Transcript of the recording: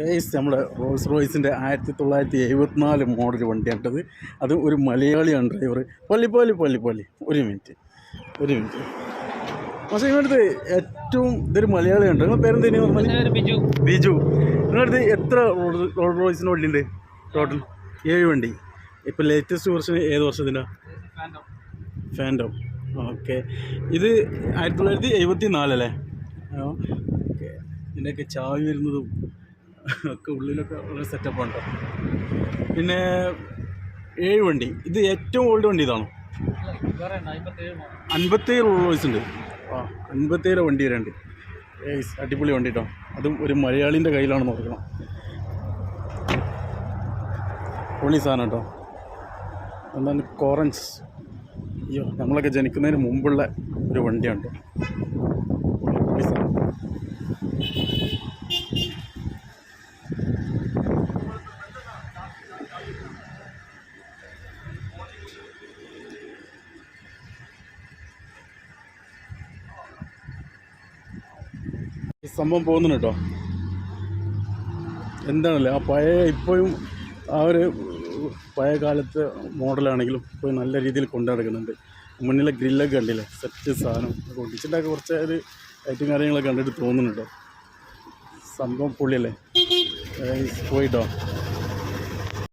Guys നമ്മൾ Rolls റോയ്സിന്റെ ആയിരത്തി തൊള്ളായിരത്തി എഴുപത്തിനാല് മോഡൽ വണ്ടിയാണിട്ടത്. അത് ഒരു മലയാളിയാണ് ഡ്രൈവർ പള്ളി പള്ളി പള്ളി പള്ളി ഒരു മിനിറ്റ് ഒരു മിനിറ്റ് പക്ഷേ ഇവിടുത്തെ ഏറ്റവും ഇതൊരു മലയാളിയുണ്ട്. നിങ്ങൾ പേരെന്തേനു ബിജു. ബിജു. നിങ്ങളുടെ എത്ര റോൾ- റോയ്സിന് വണ്ടിയുണ്ട്? ടോട്ടൽ ഏഴ് വണ്ടി. ഇപ്പോൾ ലേറ്റസ്റ്റ് വെർഷൻ ഏത് വർഷത്തിന്റെ ഫാൻഡോ ഓക്കെ ഇത് ആയിരത്തി തൊള്ളായിരത്തി എഴുപത്തി നാലല്ലേ ഓക്കെ ഇതിന്റെയൊക്കെ ചാവി വരുന്നതും ഒക്കെ ഉള്ളിലൊക്കെ ഉള്ള സെറ്റപ്പ് ഉണ്ട്? പിന്നെ ഏഴ് വണ്ടി. ഇത് ഏറ്റവും ഓൾഡ് വണ്ടി ഇതാണോ? അൻപത്തേഴ് റോൾസ് ഉണ്ട്. ആ അൻപത്തേഴ് വണ്ടി വരണ്ട് ഏയ്സ് അടിപൊളി വണ്ടി കേട്ടോ അതും ഒരു മലയാളിന്റെ കയ്യിലാണെന്ന് ഓർക്കണം. പൊളി സാധനം കേട്ടോ എന്താണ് കോറൻസ് അയ്യോ നമ്മളൊക്കെ ജനിക്കുന്നതിന് മുമ്പുള്ള ഒരു വണ്ടിയാണ് കേട്ടോ പൊളി സാധനം. സംഭവം പോകുന്നുണ്ട് കേട്ടോ. എന്താണല്ലേ? ആ പഴയ ഇപ്പോഴും ആ ഒരു പഴയ കാലത്തെ മോഡലാണെങ്കിലും ഇപ്പോൾ നല്ല രീതിയിൽ കൊണ്ടു നടക്കുന്നുണ്ട്. മുന്നിലെ ഗ്രില്ലൊക്കെ കണ്ടില്ലേ? സെറ്റ് സാധനം ഒടിച്ചിട്ടൊക്കെ കുറച്ച് ഒരു ഐറ്റം കാര്യങ്ങളൊക്കെ കണ്ടിട്ട് തോന്നുന്നുണ്ടോ സംഭവം പൊള്ളിയല്ലേ പോയിട്ടോ